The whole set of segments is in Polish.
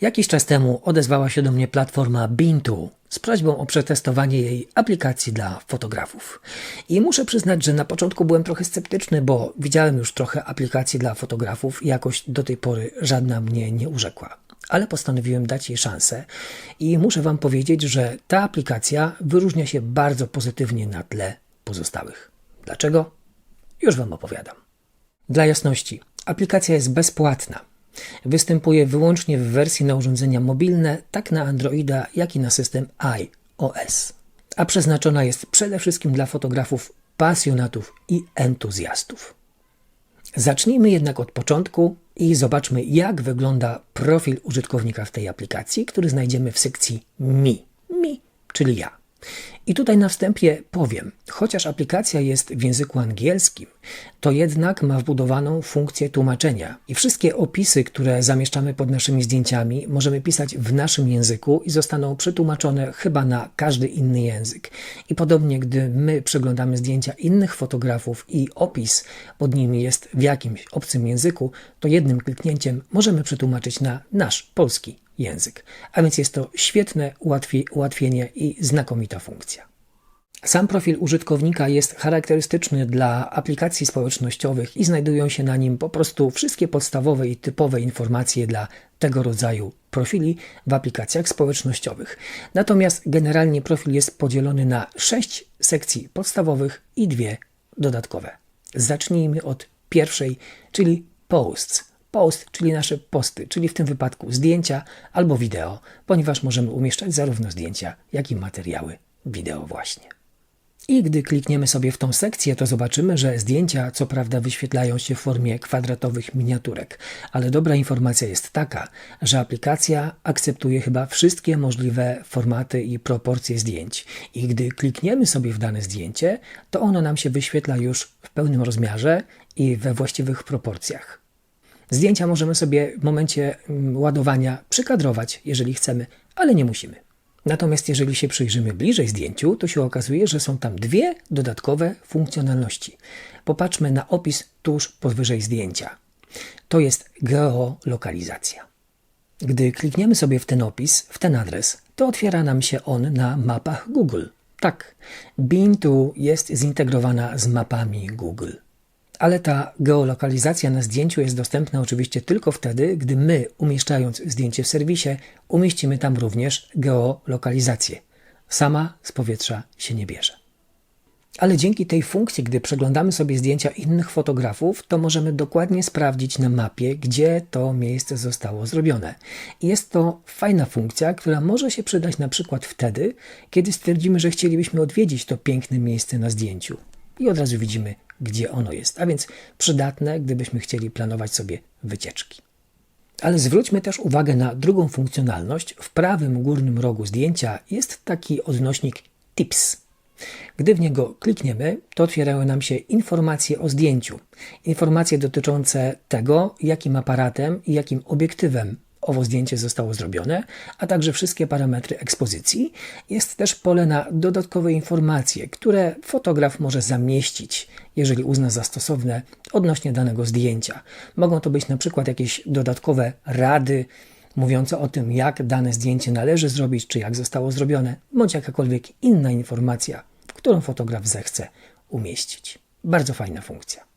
Jakiś czas temu odezwała się do mnie platforma Bintu z prośbą o przetestowanie jej aplikacji dla fotografów. I muszę przyznać, że na początku byłem trochę sceptyczny, bo widziałem już trochę aplikacji dla fotografów i jakoś do tej pory żadna mnie nie urzekła. Ale postanowiłem dać jej szansę i muszę Wam powiedzieć, że ta aplikacja wyróżnia się bardzo pozytywnie na tle pozostałych. Dlaczego? Już Wam opowiadam. Dla jasności, aplikacja jest bezpłatna. Występuje wyłącznie w wersji na urządzenia mobilne, tak na Androida, jak i na system iOS. A przeznaczona jest przede wszystkim dla fotografów, pasjonatów i entuzjastów. Zacznijmy jednak od początku i zobaczmy, jak wygląda profil użytkownika w tej aplikacji, który znajdziemy w sekcji Mi. Mi, czyli ja. I tutaj na wstępie powiem, chociaż aplikacja jest w języku angielskim, to jednak ma wbudowaną funkcję tłumaczenia i wszystkie opisy, które zamieszczamy pod naszymi zdjęciami, możemy pisać w naszym języku i zostaną przetłumaczone chyba na każdy inny język. I podobnie, gdy my przeglądamy zdjęcia innych fotografów i opis pod nimi jest w jakimś obcym języku, to jednym kliknięciem możemy przetłumaczyć na nasz polski język. A więc jest to świetne ułatwi ułatwienie i znakomita funkcja. Sam profil użytkownika jest charakterystyczny dla aplikacji społecznościowych i znajdują się na nim po prostu wszystkie podstawowe i typowe informacje dla tego rodzaju profili w aplikacjach społecznościowych. Natomiast generalnie profil jest podzielony na sześć sekcji podstawowych i dwie dodatkowe. Zacznijmy od pierwszej, czyli posts post, czyli nasze posty, czyli w tym wypadku zdjęcia albo wideo, ponieważ możemy umieszczać zarówno zdjęcia, jak i materiały wideo właśnie. I gdy klikniemy sobie w tą sekcję, to zobaczymy, że zdjęcia co prawda wyświetlają się w formie kwadratowych miniaturek, ale dobra informacja jest taka, że aplikacja akceptuje chyba wszystkie możliwe formaty i proporcje zdjęć. I gdy klikniemy sobie w dane zdjęcie, to ono nam się wyświetla już w pełnym rozmiarze i we właściwych proporcjach. Zdjęcia możemy sobie w momencie mm, ładowania przykadrować, jeżeli chcemy, ale nie musimy. Natomiast jeżeli się przyjrzymy bliżej zdjęciu, to się okazuje, że są tam dwie dodatkowe funkcjonalności. Popatrzmy na opis tuż powyżej zdjęcia. To jest geolokalizacja. Gdy klikniemy sobie w ten opis, w ten adres, to otwiera nam się on na mapach Google. Tak, Bing2 jest zintegrowana z mapami Google. Ale ta geolokalizacja na zdjęciu jest dostępna oczywiście tylko wtedy, gdy my, umieszczając zdjęcie w serwisie, umieścimy tam również geolokalizację. Sama z powietrza się nie bierze. Ale dzięki tej funkcji, gdy przeglądamy sobie zdjęcia innych fotografów, to możemy dokładnie sprawdzić na mapie, gdzie to miejsce zostało zrobione. Jest to fajna funkcja, która może się przydać na przykład wtedy, kiedy stwierdzimy, że chcielibyśmy odwiedzić to piękne miejsce na zdjęciu. I od razu widzimy, gdzie ono jest, a więc przydatne, gdybyśmy chcieli planować sobie wycieczki. Ale zwróćmy też uwagę na drugą funkcjonalność. W prawym górnym rogu zdjęcia jest taki odnośnik Tips. Gdy w niego klikniemy, to otwierają nam się informacje o zdjęciu. Informacje dotyczące tego, jakim aparatem i jakim obiektywem owo zdjęcie zostało zrobione, a także wszystkie parametry ekspozycji. Jest też pole na dodatkowe informacje, które fotograf może zamieścić, jeżeli uzna za stosowne odnośnie danego zdjęcia. Mogą to być na przykład jakieś dodatkowe rady mówiące o tym, jak dane zdjęcie należy zrobić, czy jak zostało zrobione, bądź jakakolwiek inna informacja, którą fotograf zechce umieścić. Bardzo fajna funkcja.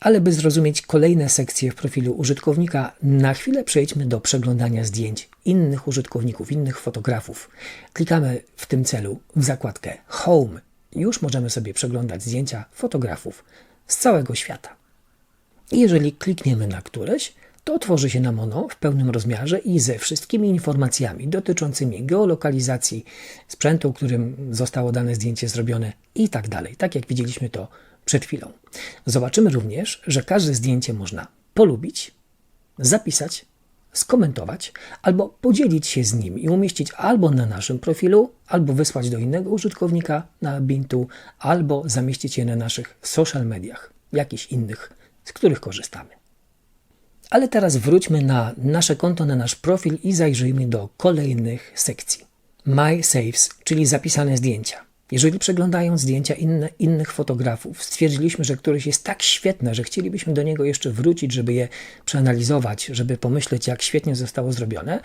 Ale by zrozumieć kolejne sekcje w profilu użytkownika, na chwilę przejdźmy do przeglądania zdjęć innych użytkowników, innych fotografów. Klikamy w tym celu w zakładkę Home. Już możemy sobie przeglądać zdjęcia fotografów z całego świata. Jeżeli klikniemy na któreś, to otworzy się nam ono w pełnym rozmiarze i ze wszystkimi informacjami dotyczącymi geolokalizacji, sprzętu, którym zostało dane zdjęcie zrobione i tak dalej. Tak jak widzieliśmy to przed chwilą. Zobaczymy również, że każde zdjęcie można polubić, zapisać, skomentować albo podzielić się z nim i umieścić albo na naszym profilu, albo wysłać do innego użytkownika na Bintu, albo zamieścić je na naszych social mediach, jakichś innych, z których korzystamy. Ale teraz wróćmy na nasze konto, na nasz profil i zajrzyjmy do kolejnych sekcji. My Saves, czyli zapisane zdjęcia. Jeżeli przeglądając zdjęcia inne, innych fotografów, stwierdziliśmy, że któreś jest tak świetne, że chcielibyśmy do niego jeszcze wrócić, żeby je przeanalizować, żeby pomyśleć, jak świetnie zostało zrobione,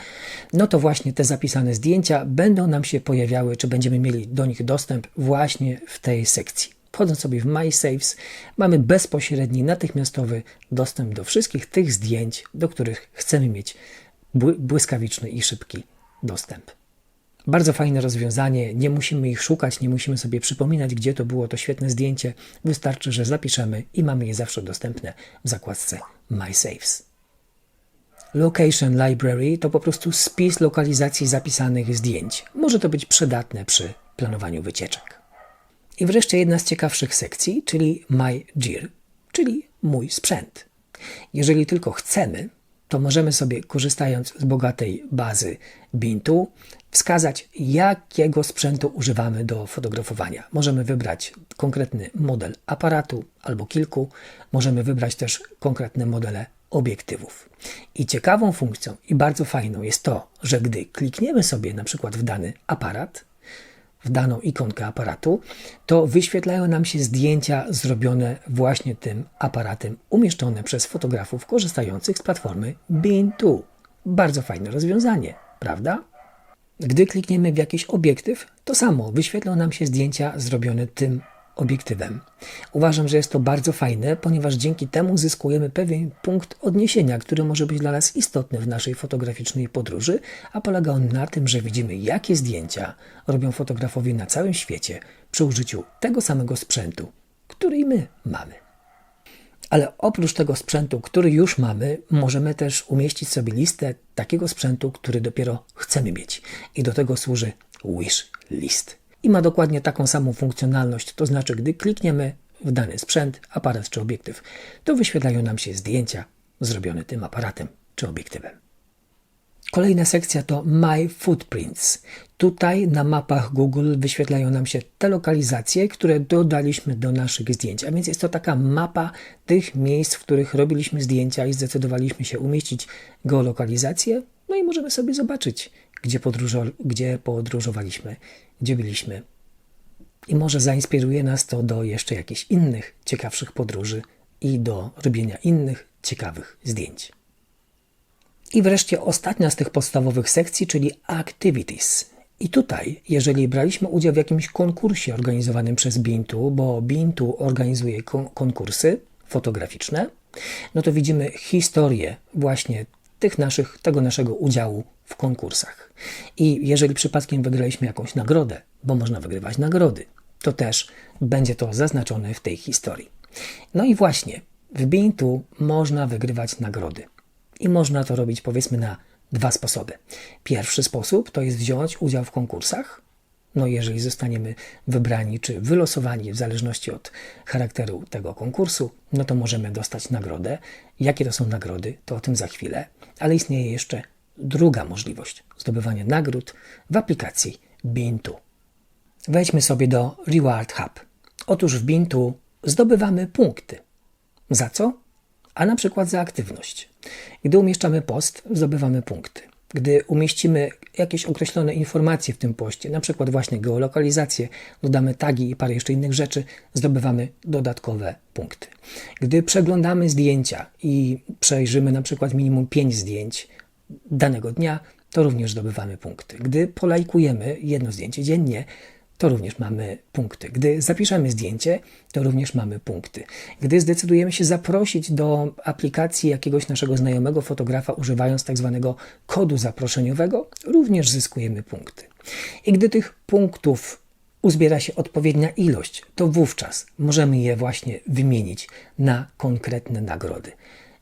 no to właśnie te zapisane zdjęcia będą nam się pojawiały, czy będziemy mieli do nich dostęp właśnie w tej sekcji. Wchodząc sobie w My Saves, mamy bezpośredni, natychmiastowy dostęp do wszystkich tych zdjęć, do których chcemy mieć błyskawiczny i szybki dostęp. Bardzo fajne rozwiązanie, nie musimy ich szukać, nie musimy sobie przypominać, gdzie to było to świetne zdjęcie. Wystarczy, że zapiszemy i mamy je zawsze dostępne w zakładce My Saves. Location Library to po prostu spis lokalizacji zapisanych zdjęć. Może to być przydatne przy planowaniu wycieczek. I wreszcie jedna z ciekawszych sekcji, czyli My Gear, czyli mój sprzęt. Jeżeli tylko chcemy, to możemy sobie, korzystając z bogatej bazy Bintu, wskazać, jakiego sprzętu używamy do fotografowania. Możemy wybrać konkretny model aparatu albo kilku, możemy wybrać też konkretne modele obiektywów. I ciekawą funkcją i bardzo fajną jest to, że gdy klikniemy sobie na przykład w dany aparat, w daną ikonkę aparatu, to wyświetlają nam się zdjęcia zrobione właśnie tym aparatem, umieszczone przez fotografów korzystających z platformy Bean2. Bardzo fajne rozwiązanie, prawda? Gdy klikniemy w jakiś obiektyw, to samo wyświetlą nam się zdjęcia zrobione tym obiektywem. Uważam, że jest to bardzo fajne, ponieważ dzięki temu zyskujemy pewien punkt odniesienia, który może być dla nas istotny w naszej fotograficznej podróży, a polega on na tym, że widzimy, jakie zdjęcia robią fotografowie na całym świecie przy użyciu tego samego sprzętu, który my mamy. Ale oprócz tego sprzętu, który już mamy, możemy też umieścić sobie listę takiego sprzętu, który dopiero chcemy mieć. I do tego służy wish list i ma dokładnie taką samą funkcjonalność, to znaczy gdy klikniemy w dany sprzęt, aparat czy obiektyw, to wyświetlają nam się zdjęcia zrobione tym aparatem czy obiektywem. Kolejna sekcja to My Footprints. Tutaj na mapach Google wyświetlają nam się te lokalizacje, które dodaliśmy do naszych zdjęć. A więc jest to taka mapa tych miejsc, w których robiliśmy zdjęcia i zdecydowaliśmy się umieścić geolokalizację. No i możemy sobie zobaczyć, gdzie, podróżo- gdzie podróżowaliśmy, gdzie byliśmy. I może zainspiruje nas to do jeszcze jakichś innych ciekawszych podróży i do robienia innych ciekawych zdjęć. I wreszcie ostatnia z tych podstawowych sekcji, czyli Activities. I tutaj, jeżeli braliśmy udział w jakimś konkursie organizowanym przez Bintu, bo Bintu organizuje kon konkursy fotograficzne, no to widzimy historię właśnie tych naszych, tego naszego udziału w konkursach. I jeżeli przypadkiem wygraliśmy jakąś nagrodę, bo można wygrywać nagrody, to też będzie to zaznaczone w tej historii. No i właśnie, w Bintu można wygrywać nagrody. I można to robić powiedzmy na dwa sposoby. Pierwszy sposób to jest wziąć udział w konkursach. No jeżeli zostaniemy wybrani czy wylosowani w zależności od charakteru tego konkursu, no to możemy dostać nagrodę. Jakie to są nagrody, to o tym za chwilę. Ale istnieje jeszcze druga możliwość zdobywania nagród w aplikacji Bintu. Wejdźmy sobie do Reward Hub. Otóż w Bintu zdobywamy punkty. Za co? A na przykład za aktywność. Gdy umieszczamy post, zdobywamy punkty. Gdy umieścimy jakieś określone informacje w tym poście, na przykład właśnie geolokalizację, dodamy tagi i parę jeszcze innych rzeczy, zdobywamy dodatkowe punkty. Gdy przeglądamy zdjęcia i przejrzymy na przykład minimum 5 zdjęć, danego dnia, to również zdobywamy punkty. Gdy polajkujemy jedno zdjęcie dziennie, to również mamy punkty. Gdy zapiszemy zdjęcie, to również mamy punkty. Gdy zdecydujemy się zaprosić do aplikacji jakiegoś naszego znajomego fotografa, używając tak zwanego kodu zaproszeniowego, również zyskujemy punkty. I gdy tych punktów uzbiera się odpowiednia ilość, to wówczas możemy je właśnie wymienić na konkretne nagrody.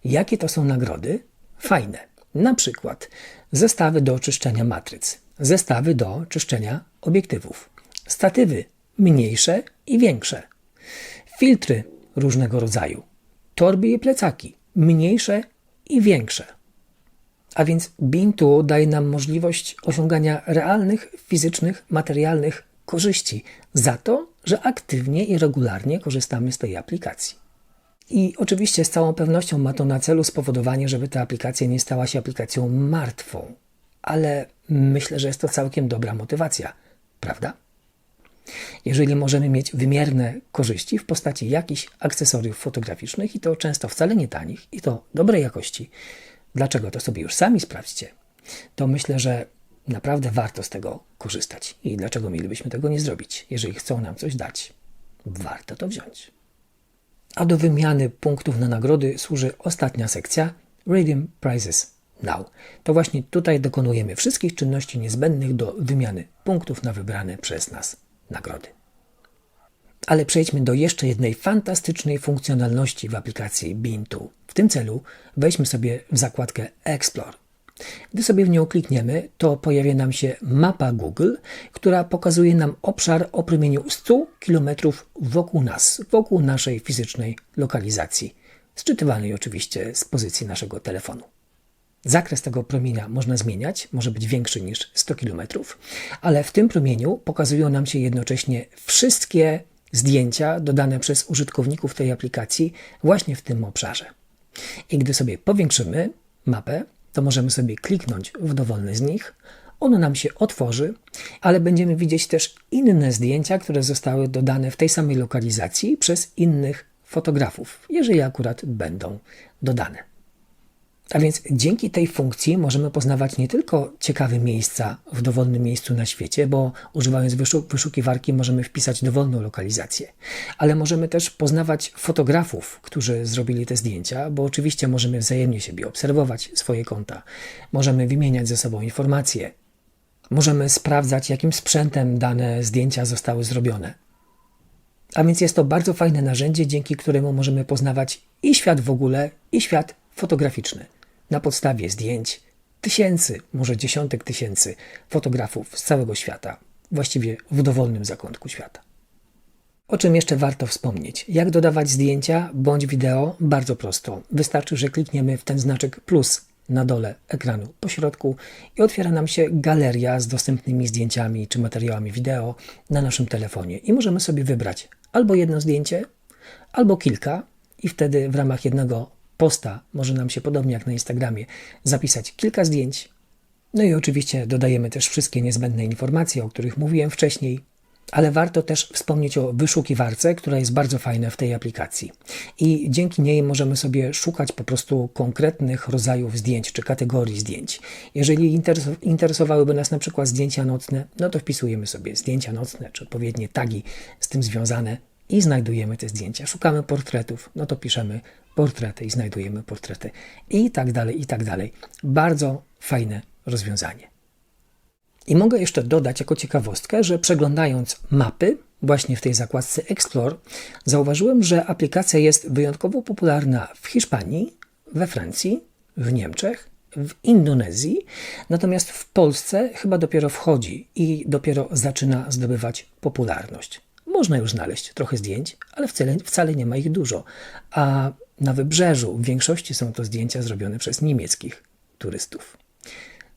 Jakie to są nagrody? Fajne. Na przykład zestawy do czyszczenia matryc, zestawy do czyszczenia obiektywów, statywy mniejsze i większe, filtry różnego rodzaju, torby i plecaki mniejsze i większe. A więc Bintu daje nam możliwość osiągania realnych, fizycznych, materialnych korzyści za to, że aktywnie i regularnie korzystamy z tej aplikacji. I oczywiście z całą pewnością ma to na celu spowodowanie, żeby ta aplikacja nie stała się aplikacją martwą. Ale myślę, że jest to całkiem dobra motywacja, prawda? Jeżeli możemy mieć wymierne korzyści w postaci jakichś akcesoriów fotograficznych i to często wcale nie tanich i to dobrej jakości, dlaczego to sobie już sami sprawdźcie, to myślę, że naprawdę warto z tego korzystać. I dlaczego mielibyśmy tego nie zrobić? Jeżeli chcą nam coś dać, warto to wziąć. A do wymiany punktów na nagrody służy ostatnia sekcja Redeem Prizes Now. To właśnie tutaj dokonujemy wszystkich czynności niezbędnych do wymiany punktów na wybrane przez nas nagrody. Ale przejdźmy do jeszcze jednej fantastycznej funkcjonalności w aplikacji Bean2. W tym celu wejdźmy sobie w zakładkę Explore. Gdy sobie w nią klikniemy, to pojawia nam się mapa Google, która pokazuje nam obszar o promieniu 100 km wokół nas, wokół naszej fizycznej lokalizacji, sczytywanej oczywiście z pozycji naszego telefonu. Zakres tego promienia można zmieniać, może być większy niż 100 km, ale w tym promieniu pokazują nam się jednocześnie wszystkie zdjęcia dodane przez użytkowników tej aplikacji właśnie w tym obszarze. I gdy sobie powiększymy mapę, to możemy sobie kliknąć w dowolny z nich. Ono nam się otworzy, ale będziemy widzieć też inne zdjęcia, które zostały dodane w tej samej lokalizacji przez innych fotografów, jeżeli akurat będą dodane. A więc dzięki tej funkcji możemy poznawać nie tylko ciekawe miejsca w dowolnym miejscu na świecie, bo używając wyszukiwarki możemy wpisać dowolną lokalizację, ale możemy też poznawać fotografów, którzy zrobili te zdjęcia, bo oczywiście możemy wzajemnie siebie obserwować, swoje konta, możemy wymieniać ze sobą informacje, możemy sprawdzać, jakim sprzętem dane zdjęcia zostały zrobione. A więc jest to bardzo fajne narzędzie, dzięki któremu możemy poznawać i świat w ogóle, i świat fotograficzny na podstawie zdjęć tysięcy, może dziesiątek tysięcy fotografów z całego świata, właściwie w dowolnym zakątku świata. O czym jeszcze warto wspomnieć? Jak dodawać zdjęcia bądź wideo? Bardzo prosto. Wystarczy, że klikniemy w ten znaczek plus na dole ekranu po środku i otwiera nam się galeria z dostępnymi zdjęciami czy materiałami wideo na naszym telefonie i możemy sobie wybrać albo jedno zdjęcie, albo kilka i wtedy w ramach jednego posta, może nam się podobnie jak na Instagramie, zapisać kilka zdjęć. No i oczywiście dodajemy też wszystkie niezbędne informacje, o których mówiłem wcześniej, ale warto też wspomnieć o wyszukiwarce, która jest bardzo fajna w tej aplikacji. I dzięki niej możemy sobie szukać po prostu konkretnych rodzajów zdjęć czy kategorii zdjęć. Jeżeli interesowałyby nas na przykład zdjęcia nocne, no to wpisujemy sobie zdjęcia nocne czy odpowiednie tagi z tym związane i znajdujemy te zdjęcia. Szukamy portretów, no to piszemy portrety i znajdujemy portrety i tak dalej, i tak dalej. Bardzo fajne rozwiązanie. I mogę jeszcze dodać jako ciekawostkę, że przeglądając mapy, właśnie w tej zakładce Explore, zauważyłem, że aplikacja jest wyjątkowo popularna w Hiszpanii, we Francji, w Niemczech, w Indonezji, natomiast w Polsce chyba dopiero wchodzi i dopiero zaczyna zdobywać popularność. Można już znaleźć trochę zdjęć, ale wcale, wcale nie ma ich dużo. A na wybrzeżu w większości są to zdjęcia zrobione przez niemieckich turystów.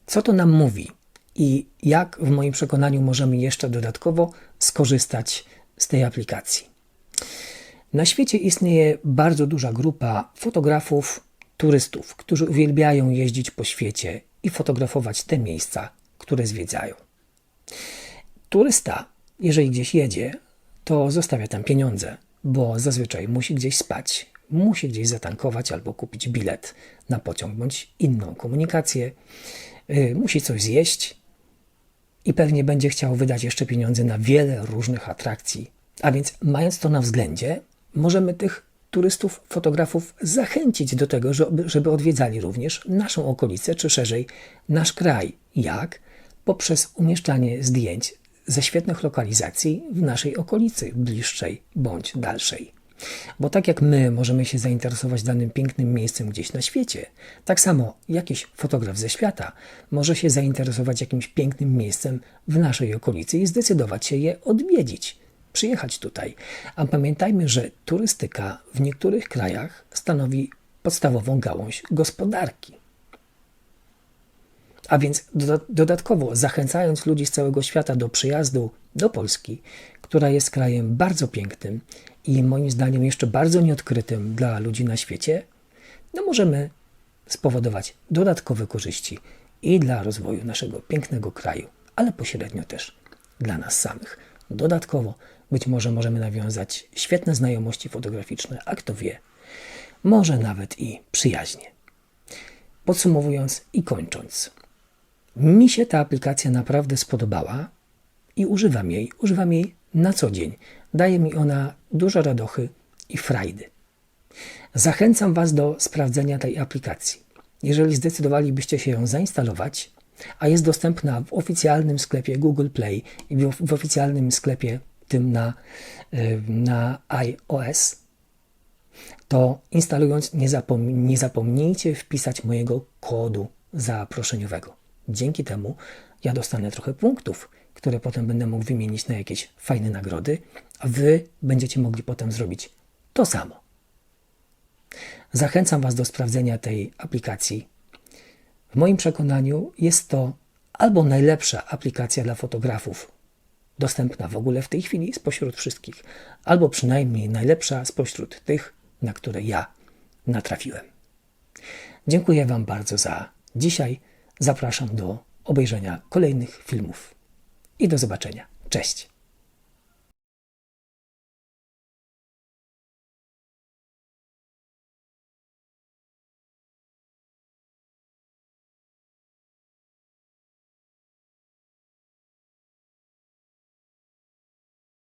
Co to nam mówi i jak w moim przekonaniu możemy jeszcze dodatkowo skorzystać z tej aplikacji? Na świecie istnieje bardzo duża grupa fotografów, turystów, którzy uwielbiają jeździć po świecie i fotografować te miejsca, które zwiedzają. Turysta, jeżeli gdzieś jedzie, to zostawia tam pieniądze, bo zazwyczaj musi gdzieś spać, musi gdzieś zatankować albo kupić bilet na pociąg bądź inną komunikację, yy, musi coś zjeść i pewnie będzie chciał wydać jeszcze pieniądze na wiele różnych atrakcji. A więc, mając to na względzie, możemy tych turystów, fotografów zachęcić do tego, żeby, żeby odwiedzali również naszą okolicę, czy szerzej nasz kraj. Jak? Poprzez umieszczanie zdjęć ze świetnych lokalizacji w naszej okolicy, bliższej bądź dalszej. Bo tak jak my możemy się zainteresować danym pięknym miejscem gdzieś na świecie, tak samo jakiś fotograf ze świata może się zainteresować jakimś pięknym miejscem w naszej okolicy i zdecydować się je odwiedzić, przyjechać tutaj. A pamiętajmy, że turystyka w niektórych krajach stanowi podstawową gałąź gospodarki. A więc dodatkowo zachęcając ludzi z całego świata do przyjazdu do Polski, która jest krajem bardzo pięknym i moim zdaniem jeszcze bardzo nieodkrytym dla ludzi na świecie, no możemy spowodować dodatkowe korzyści i dla rozwoju naszego pięknego kraju, ale pośrednio też dla nas samych. Dodatkowo być może możemy nawiązać świetne znajomości fotograficzne, a kto wie, może nawet i przyjaźnie. Podsumowując i kończąc, mi się ta aplikacja naprawdę spodobała i używam jej. Używam jej na co dzień. Daje mi ona dużo radochy i frajdy. Zachęcam Was do sprawdzenia tej aplikacji. Jeżeli zdecydowalibyście się ją zainstalować, a jest dostępna w oficjalnym sklepie Google Play i w, oficjalnym sklepie tym na, y, na iOS, to instalując nie, zapom nie zapomnijcie wpisać mojego kodu zaproszeniowego. Dzięki temu ja dostanę trochę punktów, które potem będę mógł wymienić na jakieś fajne nagrody, a Wy będziecie mogli potem zrobić to samo. Zachęcam Was do sprawdzenia tej aplikacji. W moim przekonaniu jest to albo najlepsza aplikacja dla fotografów dostępna w ogóle w tej chwili spośród wszystkich, albo przynajmniej najlepsza spośród tych, na które ja natrafiłem. Dziękuję Wam bardzo za dzisiaj. Zapraszam do obejrzenia kolejnych filmów i do zobaczenia. Cześć!